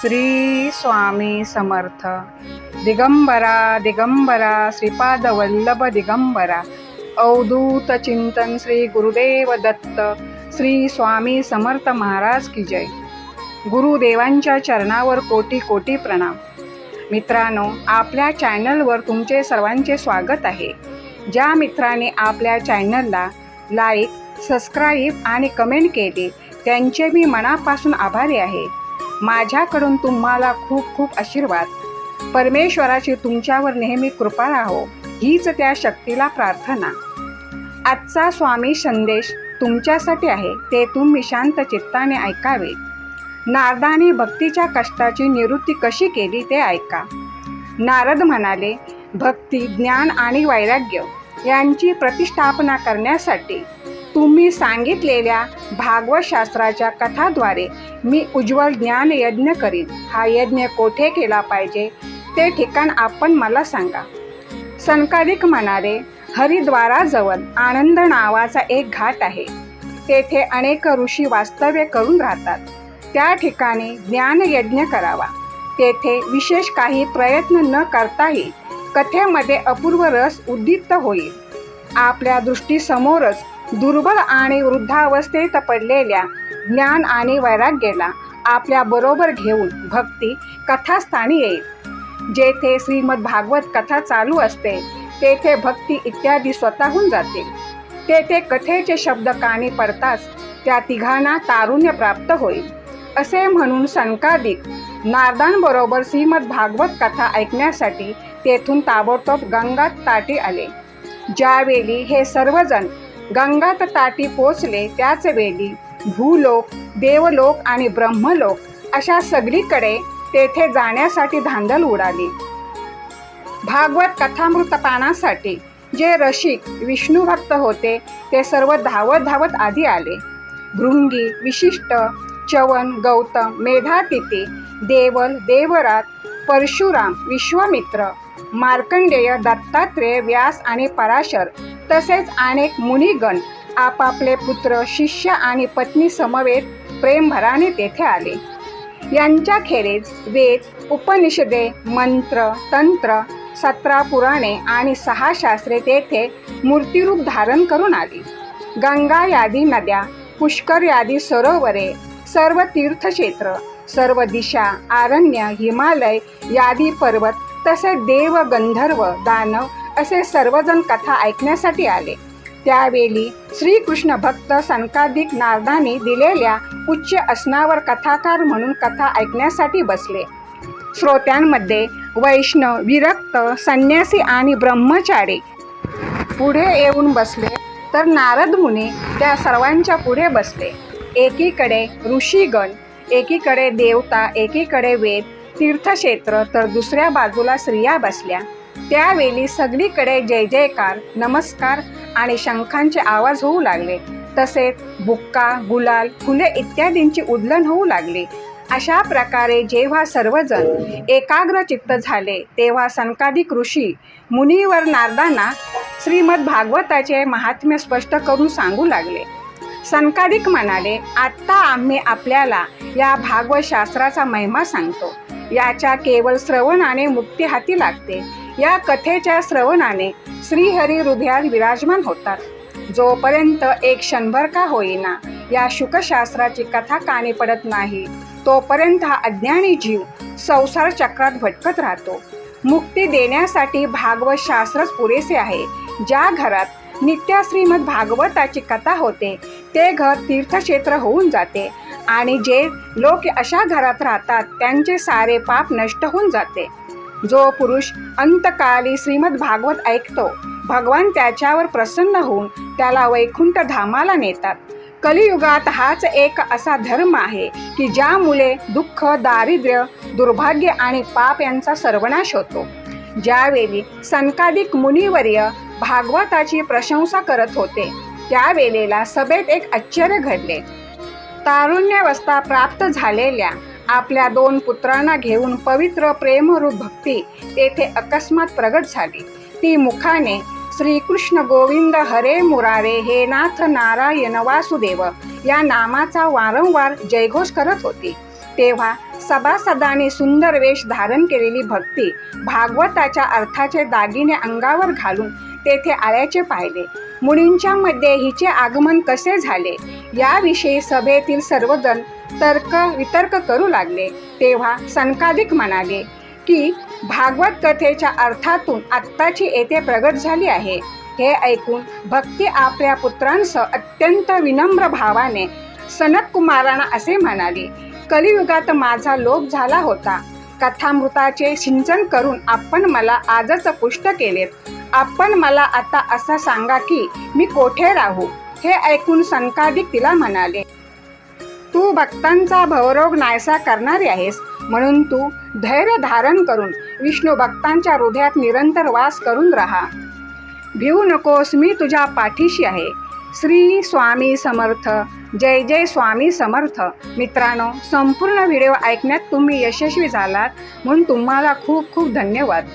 श्री स्वामी समर्थ. दिगंबरा दिगंबरा श्रीपाद वल्लभ दिगंबरा. अवधूत चिंतन श्री गुरुदेव दत्त. श्री स्वामी समर्थ महाराज की जय. गुरुदेवांच्या चरणावर कोटी कोटी प्रणाम. मित्रांनो आपल्या चॅनलवर तुमचे सर्वांचे स्वागत आहे. ज्या मित्राने आपल्या चॅनलला लाईक सबस्क्राईब आणि कमेंट केली त्यांचे मी मनापासून आभारी आहे. माझ्याकडून तुम्हाला खूप खूप आशीर्वाद. परमेश्वराची तुमच्यावर नेहमी कृपा राहो. हीच त्या शक्तीला प्रार्थना. आजचा स्वामी संदेश तुमच्यासाठी आहे. ते तुम्ही शांत चित्ताने ऐकावे. नारदाने भक्तीच्या कष्टाची निवृत्ती कशी केली ते ऐका. नारद म्हणाले भक्ती ज्ञान आणि वैराग्य यांची प्रतिष्ठापना करण्यासाठी तुम्ही सांगितलेल्या भागवतशास्त्राच्या कथाद्वारे मी उज्ज्वल ज्ञान यज्ञ करीन. हा यज्ञ कोठे केला पाहिजे? ते ठिकाण आपण मला सांगा. सनकादिक म्हणाले हरिद्वाराजवळ आनंद नावाचा एक घाट आहे. तेथे अनेक ऋषी वास्तव्य करून राहतात. त्या ठिकाणी ज्ञानयज्ञ करावा. तेथे विशेष काही प्रयत्न न करताही कथेमध्ये अपूर्व रस उद्दीप्त होईल. आपल्या दृष्टीसमोरच दुर्बल आणि वृद्धावस्थेत पडलेल्या ज्ञान आणि वैराग्याला आपल्या बरोबर घेऊन भक्ती कथास्थानी येईल. जेथे श्रीमद भागवत कथा चालू असते तेथे भक्ती इत्यादी स्वतःहून जाते. तेथे कथेचे शब्द कानी पडताच त्या तिघांना तारुण्य प्राप्त होईल. असे म्हणून संकादिक नारदांबरोबर श्रीमद भागवत कथा ऐकण्यासाठी तेथून ताबडतोब गंगात ताटी आले. ज्यावेळी हे सर्वजण गंगात ताटी पोचले त्याच वेळी भूलोक देवलोक आणि ब्रह्मलोक अशा सगळीकडे तेथे जाण्यासाठी धांदल उडाली. भागवत कथामृतपानासाठी जे रसिक विष्णुभक्त होते ते सर्व धावत धावत आधी आले. भृंगी विशिष्ट चवन गौतम मेधातिथी देवल देवरात परशुराम विश्वामित्र मार्कंडेय दत्तात्रेय व्यास आणि पराशर तसेच अनेक मुनिगण आपापले पुत्र शिष्य आणि पत्नी समवेत प्रेमभराने तेथे आले. यांच्याखेरीज वेद उपनिषदे मंत्र तंत्र सतरा पुराणे आणि सहा शास्त्रे तेथे मूर्तिरूप धारण करून आली. गंगा यादी नद्या पुष्कर यादी सरोवरे सर्व तीर्थक्षेत्र सर्व दिशा आरण्य हिमालय यादी पर्वत तसे देव गंधर्व दानव असे सर्वजण कथा ऐकण्यासाठी आले. त्यावेळी श्रीकृष्ण भक्त संकादिक नारदांनी दिलेल्या उच्च असनावर कथाकार म्हणून कथा ऐकण्यासाठी बसले. श्रोत्यांमध्ये वैष्णव विरक्त संन्यासी आणि ब्रह्मचारी पुढे येऊन बसले तर नारद मुनी त्या सर्वांच्या पुढे बसले. एकीकडे ऋषीगण एकीकडे देवता एकीकडे वेद तीर्थक्षेत्र तर दुसऱ्या बाजूला स्त्रिया बसल्या. त्यावेळी सगळीकडे जय जयकार नमस्कार आणि शंखांचे आवाज होऊ लागले. तसेच बुक्का गुलाल फुले इत्यादींची उदलन होऊ लागली. अशा प्रकारे जेव्हा सर्वजण एकाग्र चित्त झाले तेव्हा संकादिक ऋषी मुनीवर नारदांना श्रीमद भागवताचे महात्म्य स्पष्ट करून सांगू लागले. संकादिक म्हणाले आत्ता आम्ही आपल्याला या भागवत शास्त्राचा महिमा सांगतो. याच्या केवळ श्रवणाने मुक्ती हाती लागते. या कथेच्या श्रवणाने श्रीहरी हृदयात विराजमान होतात. जोपर्यंत एक क्षणभर का होईना या शुकशास्त्राची कथा काने पडत नाही तोपर्यंत हा अज्ञानी जीव संसार चक्रात भटकत राहतो. मुक्ती देण्यासाठी भागवत शास्त्रच पुरेसे आहे. ज्या घरात नित्य श्रीमद भागवताची कथा होते. ते घर तीर्थक्षेत्र होऊन जाते आणि जे लोक अशा घरात राहतात त्यांचे सारे पाप नष्ट होऊन जाते. जो पुरुष अंतकाली श्रीमद भागवत ऐकतो भगवान त्याच्यावर प्रसन्न होऊन त्याला वैकुंठ धामाला नेतात. कलियुगात हाच एक असा धर्म आहे की ज्यामुळे दुःख दारिद्र्य दुर्भाग्य आणि पाप यांचा सर्वनाश होतो. ज्यावेळी संकादिक मुनिवर्य भागवताची प्रशंसा करत होते त्यावेळेला सभेत एक आश्चर्य घडले. तारुण्यावस्था प्राप्त झालेल्या आपल्या दोन पुत्रांना घेऊन पवित्र प्रेमरूप भक्ती तेथे अकस्मात प्रगट झाली. ती मुखाने श्रीकृष्ण गोविंद हरे मुरारे हे नाथ नारायण वासुदेव या नामाचा वारंवार जयघोष करत होती. तेव्हा सभासदांनी सुंदर वेश धारण केलेली भक्ती भागवताच्या अर्थाचे दागिने अंगावर घालून तेथे आल्याचे पाहिले. मुनींच्या मध्ये हिचे आगमन कसे झाले? याविषयी सभेतील सर्वजण तर्क वितर्क करू लागले. तेव्हा सनकादिक म्हणाले की भागवत कथेच्या अर्थातून आत्ताची येथे प्रगट झाली आहे. हे ऐकून भक्ती आपल्या पुत्रांसह अत्यंत विनम्र भावाने सनत कुमारांना असे म्हणाले कलियुगात माझा लोप झाला होता. कथामृताचे सिंचन करून आपण मला आजच पुष्ट केलेत. आपण मला आता असं सांगा की मी कोठे राहू? हे ऐकून संकादिक तिला म्हणाले तू भक्तांचा भवरोग नायसा करणारी आहेस. म्हणून तू धैर्य धारण करून विष्णू भक्तांच्या हृदयात निरंतर वास करून राहा. भिवू नकोस मी तुझ्या पाठीशी आहे. श्री स्वामी समर्थ. जय जय स्वामी समर्थ. मित्रांनो संपूर्ण व्हिडिओ ऐकण्यात तुम्ही यशस्वी झालात म्हणून तुम्हाला खूप खूप धन्यवाद.